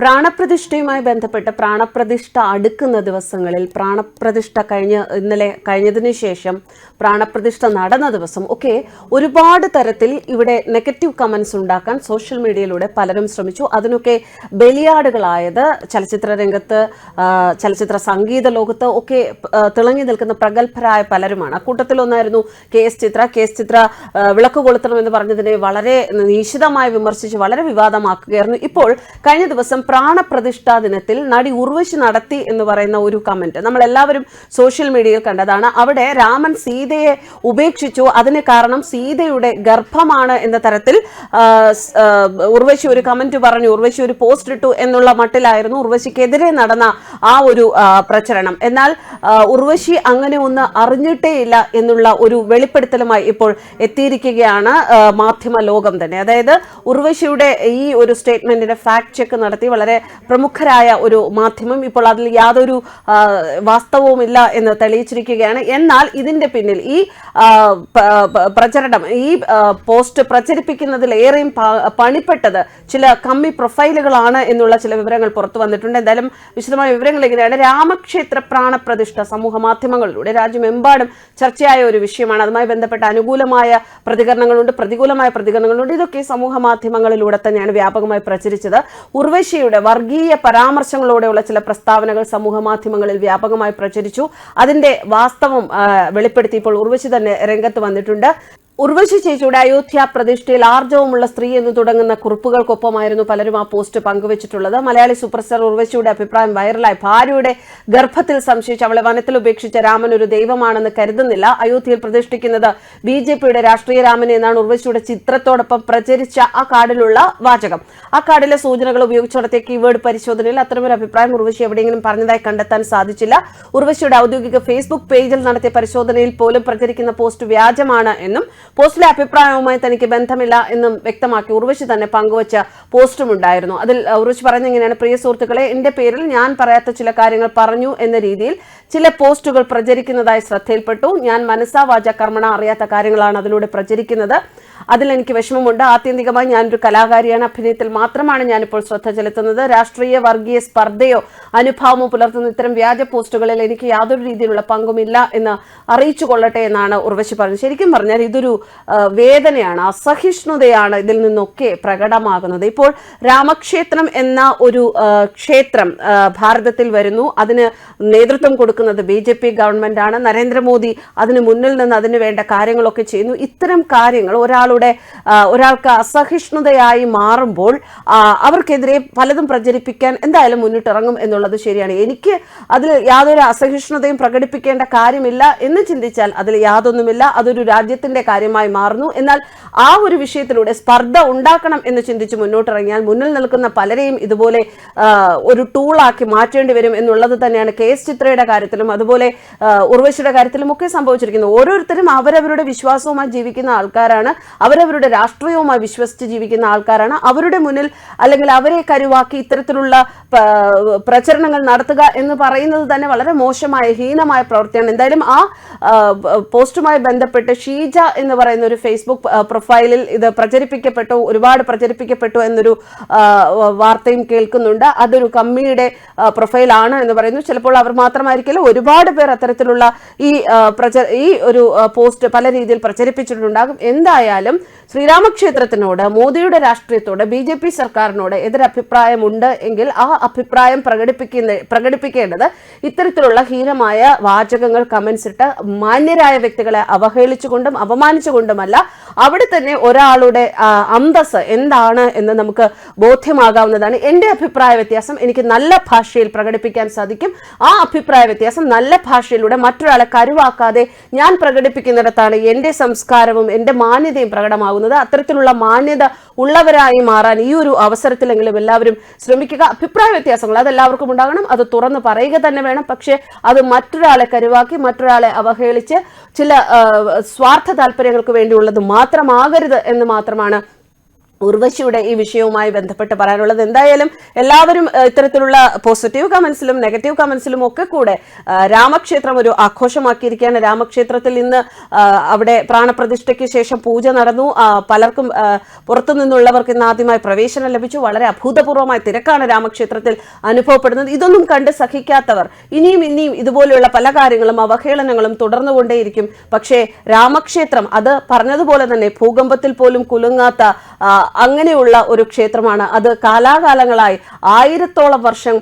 പ്രാണപ്രതിഷ്ഠയുമായി ബന്ധപ്പെട്ട് പ്രാണപ്രതിഷ്ഠ അടുക്കുന്ന ദിവസങ്ങളിൽ പ്രാണപ്രതിഷ്ഠ കഴിഞ്ഞ ഇന്നലെ കഴിഞ്ഞതിന് ശേഷം പ്രാണപ്രതിഷ്ഠ നടന്ന ദിവസം ഒക്കെ ഒരുപാട് തരത്തിൽ ഇവിടെ നെഗറ്റീവ് കമന്റ്സ് ഉണ്ടാക്കാൻ സോഷ്യൽ മീഡിയയിലൂടെ പലരും ശ്രമിച്ചു. അതിനൊക്കെ ബലിയാടുകളായത് ചലച്ചിത്ര രംഗത്ത് ചലച്ചിത്ര സംഗീത ലോകത്ത് ഒക്കെ തിളങ്ങി നിൽക്കുന്ന പ്രഗത്ഭരായ പലരുമാണ്. കൂട്ടത്തിലൊന്നായിരുന്നു K S Chithra. K S Chithra വിളക്ക് കൊളുത്തണമെന്ന് പറഞ്ഞതിനെ വളരെ നിശിതമായി വിമർശിച്ച് വളരെ വിവാദമാക്കുകയായിരുന്നു. ഇപ്പോൾ കഴിഞ്ഞ ദിവസം പ്രാണപ്രതിഷ്ഠാ ദിനത്തിൽ നടി ഉർവശി നടത്തി എന്ന് പറയുന്ന ഒരു കമന്റ് നമ്മൾ എല്ലാവരും സോഷ്യൽ മീഡിയയിൽ കണ്ടതാണ്. അവിടെ രാമൻ സീതയെ ഉപേക്ഷിച്ചു. അതിന് കാരണം സീതയുടെ ഗർഭമാണ് എന്ന തരത്തിൽ ഉർവശി ഒരു കമന്റ് പറഞ്ഞു. ഉർവശി ഒരു പോസ്റ്റ് ഇട്ടു എന്നുള്ള മട്ടിലായിരുന്നു ഉർവശിക്കെതിരെ നടന്ന ആ ഒരു പ്രചരണം. എന്നാൽ ഉർവശി അങ്ങനെ ഒന്ന് അറിഞ്ഞിട്ടേയില്ല എന്നുള്ള ഒരു വെളിപ്പെടുത്തലുമായി ഇപ്പോൾ എത്തിയിരിക്കുകയാണ് മാധ്യമ ലോകം തന്നെ. അതായത് ഉർവശിയുടെ ഈ ഒരു സ്റ്റേറ്റ്മെന്റിന്റെ ഫാക്ട് ചെക്ക് നടത്തി വളരെ പ്രമുഖരായ ഒരു മാധ്യമം ഇപ്പോൾ അതിൽ യാതൊരു വാസ്തവവുമില്ല എന്ന് തെളിയിച്ചിരിക്കുകയാണ്. എന്നാൽ ഇതിന്റെ പിന്നിൽ ഈ പ്രചരണം ഈ പോസ്റ്റ് പ്രചരിപ്പിക്കുന്നതിൽ ഏറെയും പണിപ്പെട്ടത് ചില കമ്മി പ്രൊഫൈലുകളാണ് എന്നുള്ള ചില വിവരങ്ങൾ പുറത്തു വന്നിട്ടുണ്ട്. എന്തായാലും വിശദമായ വിവരങ്ങൾ എങ്ങനെയാണ് രാമക്ഷേത്ര പ്രാണപ്രതിഷ്ഠ സമൂഹ മാധ്യമങ്ങളിലൂടെ രാജ്യമെമ്പാടും ചർച്ചയായ ഒരു വിഷയമാണ്. അതുമായി ബന്ധപ്പെട്ട അനുകൂലമായ പ്രതികരണങ്ങളുണ്ട് പ്രതികൂലമായ പ്രതികരണങ്ങളുണ്ട്. ഇതൊക്കെ സമൂഹ മാധ്യമങ്ങളിലൂടെ തന്നെയാണ് വ്യാപകമായി പ്രചരിച്ചത്. ഉർവശിയുടെ വർഗീയ പരാമർശങ്ങളോടെയുള്ള ചില പ്രസ്താവനകൾ സമൂഹ മാധ്യമങ്ങളിൽ വ്യാപകമായി പ്രചരിച്ചു. അതിന്റെ വാസ്തവം വെളിപ്പെടുത്തി ഇപ്പോൾ ഉർവശി തന്നെ രംഗത്ത് വന്നിട്ടുണ്ട്. ഉർവശി ചേച്ചിയുടെ അയോധ്യ പ്രതിഷ്ഠയിൽ ആർജവമുള്ള സ്ത്രീ എന്ന് തുടങ്ങുന്ന കുറിപ്പുകൾക്കൊപ്പമായിരുന്നു പലരും ആ പോസ്റ്റ് പങ്കുവച്ചിട്ടുള്ളത്. മലയാളി സൂപ്പർസ്റ്റാർ ഉർവശിയുടെ അഭിപ്രായം വൈറലായി. ഭാര്യയുടെ ഗർഭത്തിൽ സംശയിച്ച് അവളെ വനത്തിൽ ഉപേക്ഷിച്ച രാമൻ ഒരു ദൈവമാണെന്ന് കരുതുന്നില്ല. അയോധ്യയിൽ പ്രതിഷ്ഠിക്കുന്നത് ബി ജെ പിയുടെ രാഷ്ട്രീയ രാമൻ എന്നാണ് ഉർവശിയുടെ ചിത്രത്തോടൊപ്പം പ്രചരിച്ച ആ കാർഡിലുള്ള വാചകം. ആ കാർഡിലെ സൂചനകൾ ഉപയോഗിച്ച് നടത്തിയ കീവേഡ് പരിശോധനയിൽ അത്തരമൊരു അഭിപ്രായം ഉർവശി എവിടെയെങ്കിലും പറഞ്ഞതായി കണ്ടെത്താൻ സാധിച്ചില്ല. ഉർവശിയുടെ ഔദ്യോഗിക ഫേസ്ബുക്ക് പേജിൽ നടത്തിയ പരിശോധനയിൽ പോലും പ്രചരിക്കുന്ന പോസ്റ്റ് വ്യാജമാണ് എന്നും പോസ്റ്റിലെ അഭിപ്രായവുമായി തനിക്ക് ബന്ധമില്ല എന്നും വ്യക്തമാക്കി ഉർവശി തന്നെ പങ്കുവച്ച പോസ്റ്റും ഉണ്ടായിരുന്നു. അതിൽ ഉർവശി ഇങ്ങനെയാണ്. പ്രിയ സുഹൃത്തുക്കളെ എന്റെ പേരിൽ ഞാൻ പറയാത്ത ചില കാര്യങ്ങൾ പറഞ്ഞു എന്ന രീതിയിൽ ചില പോസ്റ്റുകൾ പ്രചരിക്കുന്നതായി ശ്രദ്ധയിൽപ്പെട്ടു. ഞാൻ മനസ്സാ വാച കർമ്മണ അറിയാത്ത കാര്യങ്ങളാണ് അതിലൂടെ പ്രചരിക്കുന്നത്. അതിൽ എനിക്ക് വിഷമമുണ്ട്. ആത്യന്തികമായി ഞാനൊരു കലാകാരിയാണ്. അഭിനയത്തിൽ മാത്രമാണ് ഞാനിപ്പോൾ ശ്രദ്ധ ചെലുത്തുന്നത്. രാഷ്ട്രീയ വർഗീയ സ്പർദ്ധയോ അനുഭാവമോ പുലർത്തുന്ന ഇത്തരം വ്യാജ പോസ്റ്റുകളിൽ എനിക്ക് യാതൊരു രീതിയിലുള്ള പങ്കുമില്ല എന്ന് അറിയിച്ചു കൊള്ളട്ടെ എന്നാണ് ഉർവശി പറഞ്ഞത്. ശരിക്കും പറഞ്ഞാൽ ഇതൊരു വേദനയാണ് അസഹിഷ്ണുതയാണ് ഇതിൽ നിന്നൊക്കെ പ്രകടമാകുന്നത്. ഇപ്പോൾ രാമക്ഷേത്രം എന്ന ഒരു ക്ഷേത്രം ഭാരതത്തിൽ വരുന്നു. അതിന് നേതൃത്വം കൊടുക്കുന്നത് ബി ജെ പി ഗവൺമെന്റ് ആണ് നരേന്ദ്രമോദി അതിന് മുന്നിൽ നിന്ന് അതിന് വേണ്ട കാര്യങ്ങളൊക്കെ ചെയ്യുന്നു. ഇത്തരം കാര്യങ്ങൾ ഒരാളുടെ ഒരാൾക്ക് അസഹിഷ്ണുതയായി മാറുമ്പോൾ അവർക്കെതിരെ പലതും പ്രചരിപ്പിക്കാൻ എന്തായാലും മുന്നിട്ടിറങ്ങും എന്നുള്ളത് ശരിയാണ്. എനിക്ക് അതിൽ യാതൊരു അസഹിഷ്ണുതയും പ്രകടിപ്പിക്കേണ്ട കാര്യമില്ല എന്ന് ചിന്തിച്ചാൽ അതിൽ യാതൊന്നുമില്ല. അതൊരു രാജ്യത്തിന്റെ കാര്യമായി മാറുന്നു. എന്നാൽ ആ ഒരു വിഷയത്തിലൂടെ സ്പർദ്ധ ഉണ്ടാക്കണം എന്ന് ചിന്തിച്ച് മുന്നോട്ടിറങ്ങിയാൽ മുന്നിൽ നിൽക്കുന്ന പലരെയും ഇതുപോലെ ഒരു ടൂളാക്കി മാറ്റേണ്ടി വരും എന്നുള്ളത് തന്നെയാണ് കെ എസ് ചിത്രയുടെ കാര്യത്തിലും അതുപോലെ ഉർവശിയുടെ കാര്യത്തിലും ഒക്കെ സംഭവിച്ചിരിക്കുന്നത്. ഓരോരുത്തരും അവരവരുടെ വിശ്വാസവുമായി ജീവിക്കുന്ന ആൾക്കാരാണ്. അവരവരുടെ രാഷ്ട്രീയവുമായി വിശ്വസിച്ച് ജീവിക്കുന്ന ആൾക്കാരാണ്. അവരുടെ മുന്നിൽ അല്ലെങ്കിൽ അവരെ കരുവാക്കി ഇത്തരത്തിലുള്ള പ്രചരണങ്ങൾ നടത്തുക എന്ന് പറയുന്നത് തന്നെ വളരെ മോശമായ ഹീനമായ പ്രവൃത്തിയാണ്. എന്തായാലും ആ പോസ്റ്റുമായി ബന്ധപ്പെട്ട് ഷീജ എന്ന് പറയുന്ന ഒരു ഫേസ്ബുക്ക് പ്രൊഫൈലിൽ ഇത് പ്രചരിപ്പിക്കപ്പെട്ടു ഒരുപാട് പ്രചരിപ്പിക്കപ്പെട്ടു എന്നൊരു വാർത്തയും കേൾക്കുന്നുണ്ട്. അതൊരു കമ്മിയുടെ പ്രൊഫൈലാണ് എന്ന് പറയുന്നു. ചിലപ്പോൾ അവർ മാത്രമായിരിക്കില്ല. ഒരുപാട് പേർ അത്തരത്തിലുള്ള ഈ പ്രച ഈ ഒരു പോസ്റ്റ് പല രീതിയിൽ പ്രചരിപ്പിച്ചിട്ടുണ്ടാകും. എന്തായാലും ശ്രീരാമക്ഷേത്രത്തിനോട് മോദിയുടെ രാഷ്ട്രീയത്തോട് ബി ജെ പി സർക്കാരിനോട് എതിരഭിപ്രായമുണ്ട് എങ്കിൽ ആ അഭിപ്രായം പ്രകടിപ്പിക്കുന്ന പ്രകടിപ്പിക്കേണ്ടത് ഇത്തരത്തിലുള്ള ഹീനമായ വാചകങ്ങൾ കമന്റ്സ് ഇട്ട് മാന്യരായ വ്യക്തികളെ അവഹേളിച്ചുകൊണ്ടും അപമാനിച്ചുകൊണ്ടുമല്ല അവിടെ തന്നെ ഒരാളുടെ അന്തസ് എന്താണ് എന്ന് നമുക്ക് ബോധ്യമാകാവുന്നതാണ്. എന്റെ അഭിപ്രായ വ്യത്യാസം എനിക്ക് നല്ല ഭാഷയിൽ പ്രകടിപ്പിക്കാൻ സാധിക്കും. ആ അഭിപ്രായ വ്യത്യാസം നല്ല ഭാഷയിലൂടെ മറ്റൊരാളെ കരുവാക്കാതെ ഞാൻ പ്രകടിപ്പിക്കുന്നിടത്താണ് എന്റെ സംസ്കാരവും എന്റെ മാന്യതയും പ്രകടമാകുന്നത്. അത്തരത്തിലുള്ള മാന്യത ഉള്ളവരായി മാറാൻ ഈ ഒരു അവസരത്തിലെങ്കിലും എല്ലാവരും ശ്രമിക്കുക. അഭിപ്രായ വ്യത്യാസങ്ങൾ അത് എല്ലാവർക്കും ഉണ്ടാകണം. അത് തുറന്ന് പറയുക തന്നെ വേണം. പക്ഷേ അത് മറ്റൊരാളെ കരുവാക്കി മറ്റൊരാളെ അവഹേളിച്ച് ചില സ്വാർത്ഥ താല്പര്യങ്ങൾക്ക് വേണ്ടിയുള്ളത് മാത്രമാകരുത് എന്ന് മാത്രമാണ് ഉർവശിയുടെ ഈ വിഷയവുമായി ബന്ധപ്പെട്ട് പറയാനുള്ളത് എന്തായാലും എല്ലാവരും ഇത്തരത്തിലുള്ള പോസിറ്റീവ് കമന്റ്സിലും നെഗറ്റീവ് കമന്റ്സിലും ഒക്കെ കൂടെ രാമക്ഷേത്രം ഒരു ആഘോഷമാക്കിയിരിക്കുകയാണ്. രാമക്ഷേത്രത്തിൽ ഇന്ന് അവിടെ പ്രാണപ്രതിഷ്ഠയ്ക്ക് ശേഷം പൂജ നടന്നു. പലർക്കും പുറത്തു നിന്നുള്ളവർക്ക് ഇന്ന് ആദ്യമായി പ്രവേശനം ലഭിച്ചു. വളരെ അഭൂതപൂർവമായ തിരക്കാണ് രാമക്ഷേത്രത്തിൽ അനുഭവപ്പെടുന്നത്. ഇതൊന്നും കണ്ട് സഹിക്കാത്തവർ ഇനിയും ഇനിയും ഇതുപോലെയുള്ള പല കാര്യങ്ങളും അവഹേളനങ്ങളും തുടർന്നുകൊണ്ടേയിരിക്കും. പക്ഷേ രാമക്ഷേത്രം അത് പറഞ്ഞതുപോലെ തന്നെ ഭൂകമ്പത്തിൽ പോലും കുലുങ്ങാത്ത അങ്ങനെയുള്ള ഒരു ക്ഷേത്രമാണ്. അത് കാലാകാലങ്ങളായി ആയിരത്തോളം വർഷം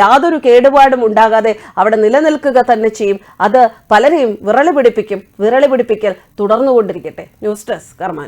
യാതൊരു കേടുപാടും ഉണ്ടാകാതെ അവിടെ നിലനിൽക്കുക തന്നെ ചെയ്യും. അത് പലരെയും വിറളി പിടിപ്പിക്കും. വിറളി പിടിപ്പിക്കൽ തുടർന്നുകൊണ്ടിരിക്കട്ടെ. News desk Karma